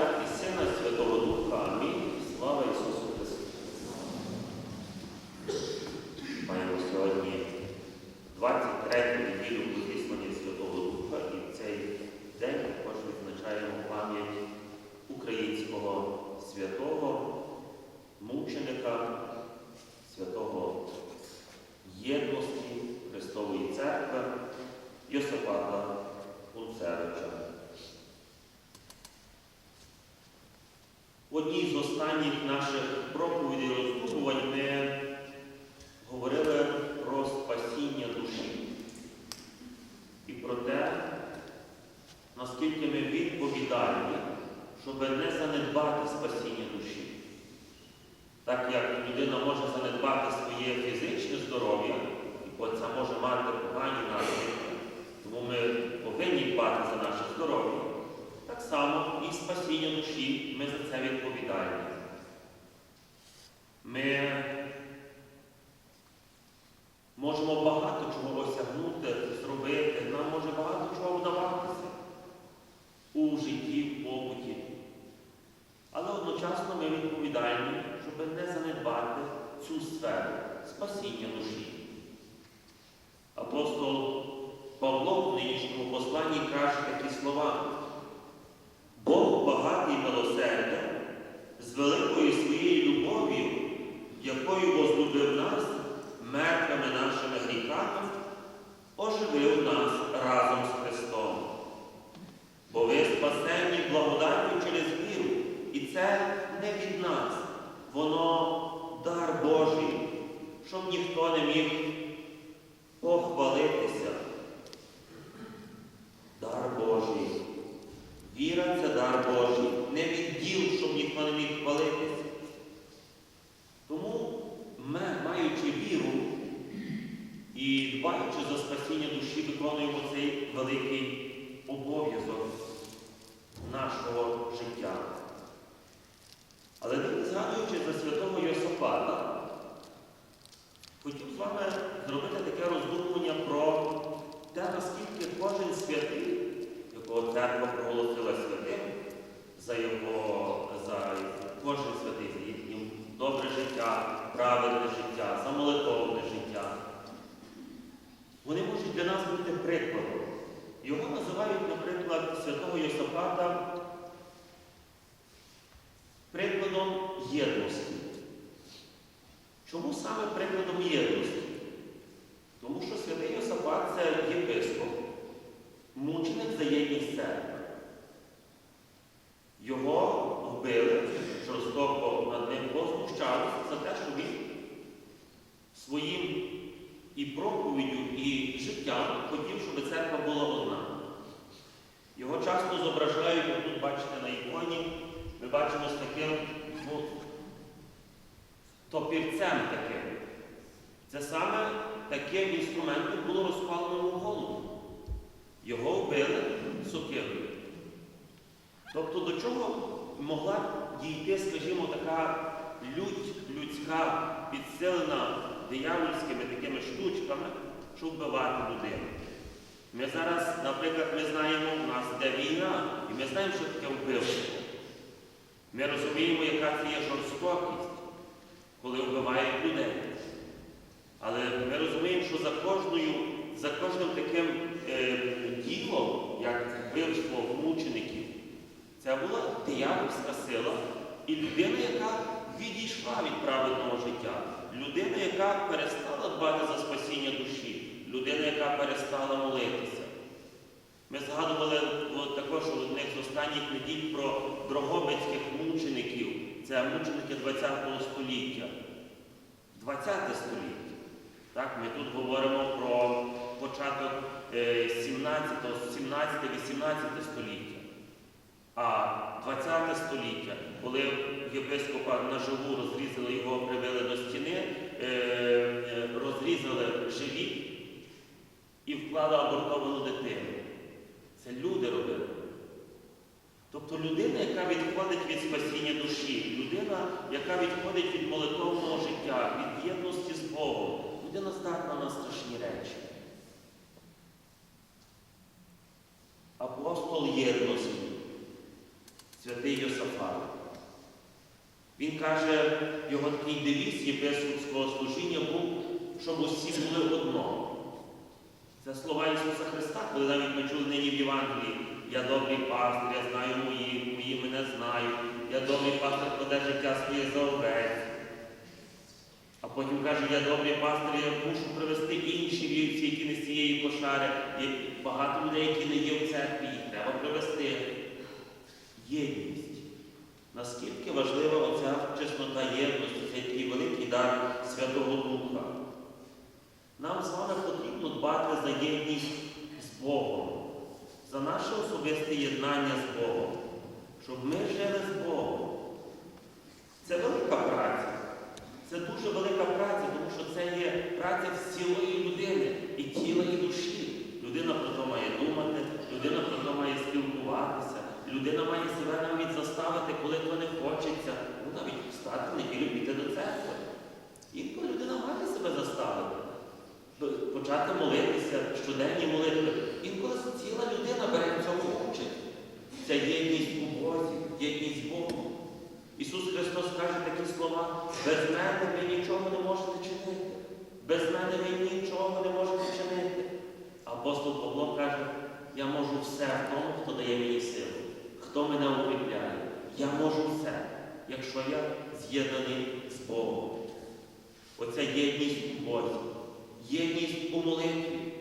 Отця і Сина і Святого Духа. Амінь. Слава Ісусу Христу. Маємо сьогодні 23 неділю Вознесення Святого Духа і в цей день також відзначаємо пам'ять українського святого, мученика, святого єдності Христової Церкви Йосипата Гунцевича. В одній з останніх наших проповідей роздумувань ми говорили про спасіння душі і про те, наскільки ми відповідальні, щоб не занедбати спасіння душі. Так як людина може занедбати своє фізичне здоров'я, і це може мати погані наслідки, тому ми повинні дбати за наше здоров'я. Так само і спасіння душі, ми за це відповідальні. Ми можемо багато чого осягнути, зробити, нам може багато чого вдаватися у житті, в побуті. Але одночасно ми відповідальні, щоб не занедбати цю сферу спасіння душі. Апостол Павло в нинішньому посланні каже такі слова. Бог і милосердя, з великою своєю любов'ю, якою возлюбив нас, мертвими нашими гріхами, darlo бачимо з таким ну, топірцем таким. Це саме таким інструментом було розпалено в голову. Його вбили сокирою. Тобто до чого могла дійти, скажімо, така лють людська, підсилена диявольськими такими штучками, щоб вбивати людину. Ми зараз, наприклад, ми знаємо, у нас де війна, і ми знаємо, що таке вбивство. Ми розуміємо, яка це є жорстокість, коли вбивають людей. Але ми розуміємо, що за кожною, за кожним таким е, ділом, як вбивство мучеників, це була диявольська сила і людина, яка відійшла від праведного життя, людина, яка перестала дбати за спасіння душі, людина, яка перестала молитися. Ми згадували також у одних з останніх неділь про дрогобицьких мучеників. Це мученики ХХ століття. 20 століття. Так, Ми тут говоримо про початок 17, 17-18 століття. А 20 століття, коли єпископа наживу розрізали його, привели до стіни, е, е, розрізали живіт і вклали абортовану дитину. Це люди робили. Тобто людина, яка відходить від спасіння душі, людина, яка відходить від молитовного життя, від єдності з Богом, людина здатна на страшні речі. Апостол єдності. святий Йосафат. Він каже, його такий девіз єпископського служіння був, щоб усі були одно. Це слова Ісуса Христа, коли навіть ми чули нині в Євангелії. Я добрий пастир, я знаю мої, мої мене знають. Я добрий пастир поде життя своє за овець. А потім каже, я добрий пастир, я мушу привести інші вівці, які не з цієї кошари. Є багато людей, які не є в церкві, їх треба привести. Єдність. Наскільки важлива оця чеснота єдності, цей такий великий дар Святого Духа. Нам з вами потрібно дбати за єдність з Богом, за наше особисте єднання з Богом, щоб ми жили з Богом. Це велика праця. Це дуже велика праця, тому що це є праця цілої людини, і тіла, і душі. Людина про то має думати, людина про то має спілкуватися, людина має себе навіть заставити, коли то не хочеться. Ну навіть встати в неділю піти до церкви. Інколи людина має себе заставити. Почати молитися, щоденні молитви. Інколи ціла людина бере в цьому. Це єдність у Бозі, єдність з Богом. Ісус Христос каже такі слова, без мене ви нічого не можете чинити. Без мене ви нічого не можете чинити. Апостол Павло каже, я можу все в тому, хто дає мені силу, хто мене укріпляє. Я можу все, якщо я з'єднаний з Богом. Оця єдність у Бозі, єдність у молитві,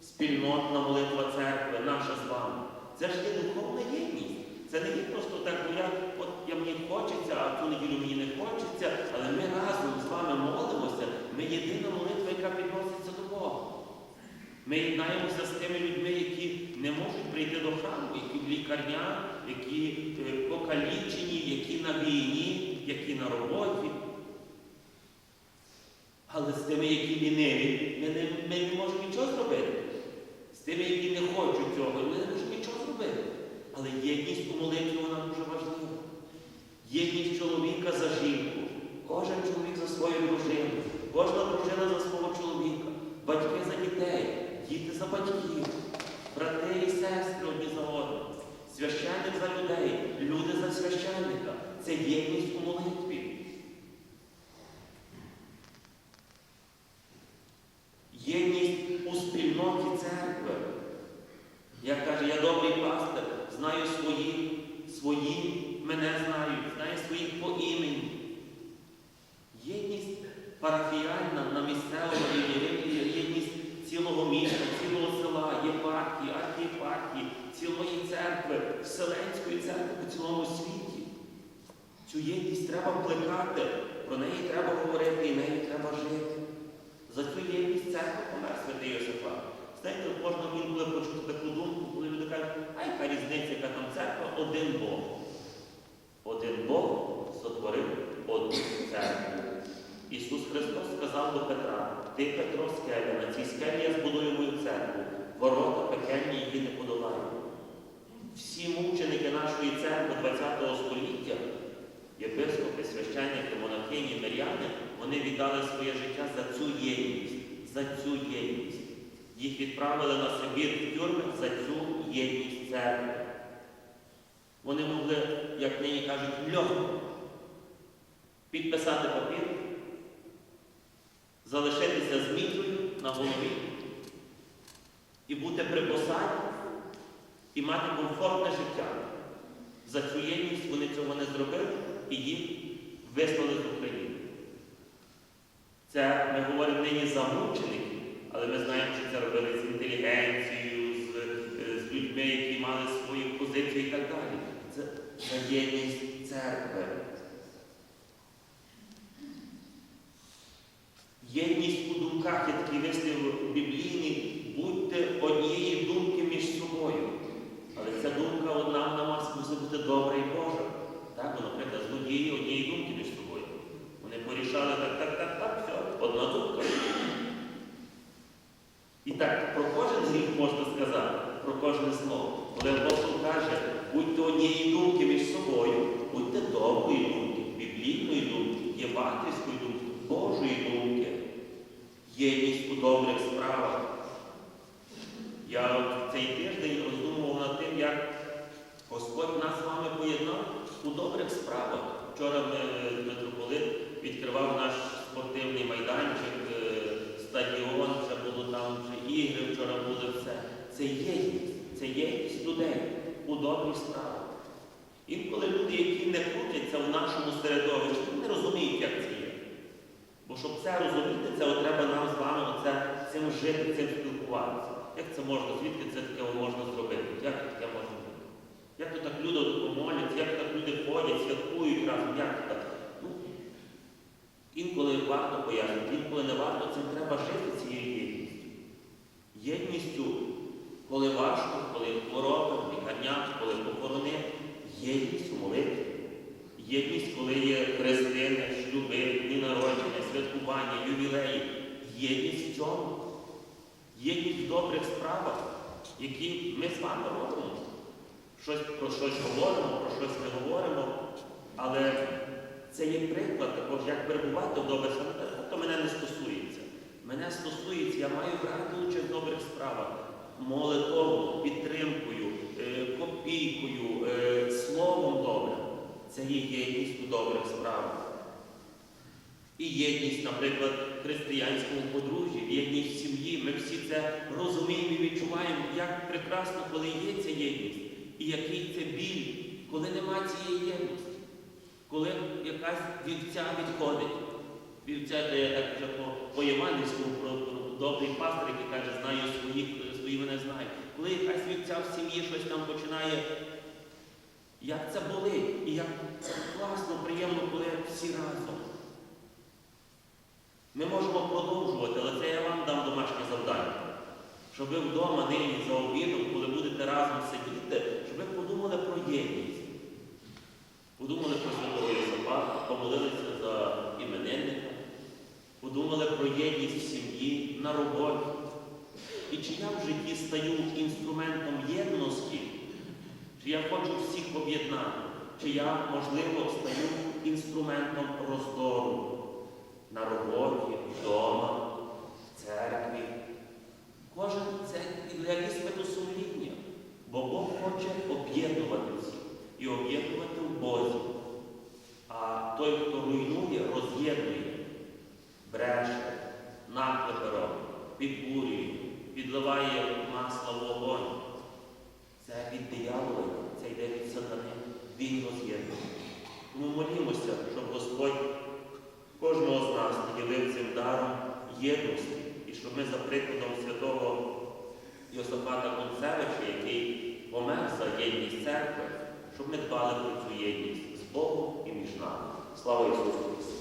спільнотна молитва церкви, наша з вами. Це ж є духовна єдність. Це не є просто так, бо я, от, я мені хочеться, а цю неділю мені не хочеться, але ми разом з вами молимося, ми єдина молитва, яка підноситься до Бога. Ми єднаємося з тими людьми, які не можуть прийти до храму, які в лікарнях, які е, покалічені, які на війні, які на роботі. Але з тими, які ліниві, ми не, ми не можемо нічого зробити. З тими, які не хочуть цього, ми не можемо нічого зробити. Але єдність у молитві вона дуже важлива. Єдність чоловіка за жінку. Кожен чоловік за свою дружину, кожна дружина за свого чоловіка, батьки за дітей, діти за батьків, брати і сестри одні за одного, священник за людей, люди за священника. Це єдність у молитві. Єдність у спільноті церкви. Як каже, я добрий пастир, знаю свої, свої мене знають, знаю своїх по імені. Єдність парафіальна на місцевому рівні, єдність цілого міста, цілого села, єпархії, архієпархії, цілої церкви, Вселенської церкви по цілому світі. Цю єдність треба плекати, про неї треба говорити і нею треба жити. За цю єдність церква помер святий Йосифат. Знаєте, от можна інколи почути таку думку, коли люди кажуть, а яка різниця, яка там церква, один Бог. Один Бог сотворив одну церкву. Ісус Христос сказав до Петра, ти Петро скеля, на цій скелі я збудую мою церкву, ворота пекельні її не подолають. Всі мученики нашої церкви ХХ століття, єпископи, священники, монахині, миряни, вони віддали своє життя за цю єдність, за цю єдність. Їх відправили на Сибір в тюрми за цю єдність церкви. Вони могли, як нині кажуть, льоху підписати папір, залишитися з мітрою на голові і бути при посаді і мати комфортне життя. За цю єдність вони цього не зробили і їх вислали з України. Це ми говоримо нині за мучеників, але ми знаємо, що це робили з інтелігенцією, з, з людьми, які мали свою позицію і так далі. Це, це єдність церкви. єдність у добрих справах. Я цей тиждень роздумував над тим, як Господь нас з вами поєднав у добрих справах. Вчора митрополит відкривав наш спортивний майданчик, е, стадіон, вже було там вже ігри, вчора були все. Це єдність, це єдність людей у добрих справах. Інколи люди, які не крутяться в нашому середовищі, не розуміють, як це. Бо щоб це розуміти, це треба нам з вами оце, цим жити, цим спілкуватися. Як це можна? Звідки це таке можна зробити? Як таке можна бути? Як то так люди допомоляться, як так люди ходять, святкують разом, як то так? Ну, інколи варто пояснити, інколи не варто, цим треба жити цією єдністю. Єдністю, коли важко, коли хвороба, лікарня, коли похорони, єдність у молитві. Єдність, коли є хрестини, шлюби, дні народження, святкування, ювілеї. Єдність в цьому. Єдність в добрих справах, які ми з вами робимо. Щось про щось говоримо, про щось не говоримо. Але це є приклад також, як перебувати в добрих справах. То мене не стосується. Мене стосується, я маю брати участь в добрих справах. Молитвою, підтримкою, е, копійкою, е, словом добрим. Це є єдність у добрих справах. І єдність, наприклад, в християнському подружжі, єдність в сім'ї. Ми всі це розуміємо і відчуваємо, як прекрасно, коли є ця єдність, і який це біль, коли нема цієї єдності, коли якась вівця відходить. Вівця, де я так вже по, по про, про добрий пастир, який каже, знаю своїх, свої мене знають. Коли якась вівця в сім'ї щось там починає як це болить, і як це класно, приємно, коли всі разом. Ми можемо продовжувати, але це я вам дам домашнє завдання. Щоб ви вдома нині за обідом, коли будете разом сидіти, щоб ви подумали про єдність. Подумали про святого Йосипа, помолилися за іменинника, подумали про єдність в сім'ї, на роботі. І чи я в житті стаю інструментом єдності? Чи я хочу всіх об'єднати, чи я, можливо, стаю інструментом роздору на роботі, вдома, в церкві. Кожен це для іспиту сумління, бо Бог хоче об'єднувати всіх і об'єднувати Бозі. А той, хто руйнує, роз'єднує, бреше, наклепи робить, підбурює, підливає масло вогонь. Це від диявола, це йде від сатани. Він роз'єднує. Тому молімося, щоб Господь кожного з нас наділив цим даром єдності, і щоб ми за прикладом святого Йосифата Концевича, який помер за єдність церкви, щоб ми дбали про цю єдність з Богом і між нами. Слава Ісусу Христу!